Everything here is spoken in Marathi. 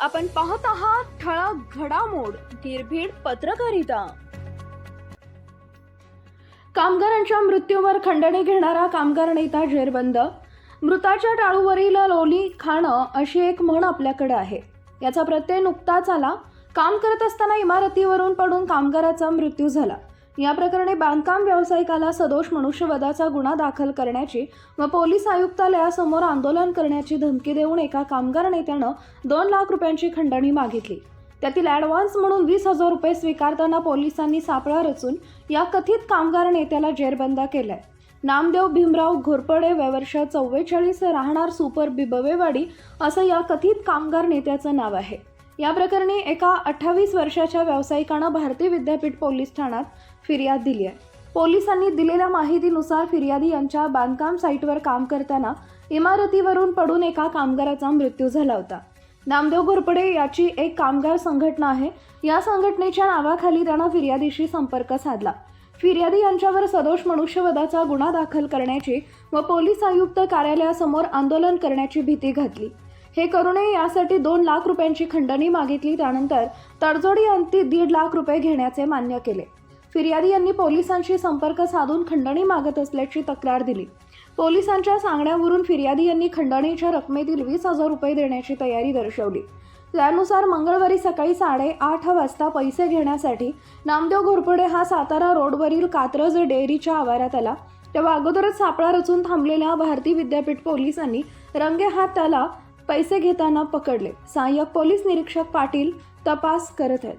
आपण पाहत आहात ठळक घडामोड निर्भीड पत्रकारिता. कामगारांच्या मृत्यूवर खंडणी घेणारा कामगार नेता जेरबंद. मृताच्या टाळूवरील लोली खाणं अशी एक म्हण आपल्याकडे आहे. याचा प्रत्यय नुकताच आला. काम करत असताना इमारतीवरून पडून कामगाराचा मृत्यू झाला. या प्रकरणी बांधकाम व्यावसायिकाला सदोष मनुष्यवधाचा गुन्हा दाखल करण्याची व पोलीस आयुक्तालयासमोर आंदोलन करण्याची धमकी देऊन एका कामगार नेत्यानं दोन लाख रुपयांची खंडणी मागितली. त्यातील ॲडव्हान्स म्हणून वीस हजार रुपये स्वीकारताना पोलिसांनी सापळा रचून या कथित कामगार नेत्याला जेरबंद केलाय. नामदेव भीमराव घोरपडे वयवर्ष चव्वेचाळीस राहणार सुपर बिबवेवाडी असं या कथित कामगार नेत्याचं नाव आहे. या प्रकरणी एका अठ्ठावीस वर्षाच्या व्यावसायिकानं भारतीय विद्यापीठ पोलीस ठाण्यात फिर्याद दिली आहे. पोलिसांनी दिलेल्या माहितीनुसार फिर्यादी यांच्या बांधकाम साईटवर काम करताना इमारतीवरून पडून एका कामगाराचा मृत्यू झाला होता. नामदेव घोरपडे याची एक कामगार संघटना आहे. या संघटनेच्या नावाखाली त्यानं फिर्यादीशी संपर्क साधला. फिर्यादी यांच्यावर सदोष मनुष्यवधाचा गुन्हा दाखल करण्याची व पोलीस आयुक्त कार्यालयासमोर आंदोलन करण्याची भीती घातली. हे करू नये यासाठी दोन लाख रुपयांची खंडणी मागितली. त्यानंतर तडजोडी अंती दीड लाख रुपये घेण्याचे मान्य केले. फिर्यादी यांनी पोलिसांशी संपर्क साधून खंडणी मागत असल्याची तक्रार दिली. पोलिसांच्या सांगण्यावरून फिर्यादी यांनी खंडणीच्या रकमेतील वीस हजार रुपये देण्याची तयारी दर्शवली. त्यानुसार मंगळवारी सकाळी साडेआठ वाजता पैसे घेण्यासाठी नामदेव घोरपडे हा सातारा रोडवरील कात्रज डेअरीच्या आवारात आला. तेव्हा अगोदरच सापळा रचून थांबलेल्या भारती विद्यापीठ पोलिसांनी रंगेहात त्याला पैसे घेताना पकडले. सहाय्यक पोलीस निरीक्षक पाटील तपास करत आहेत.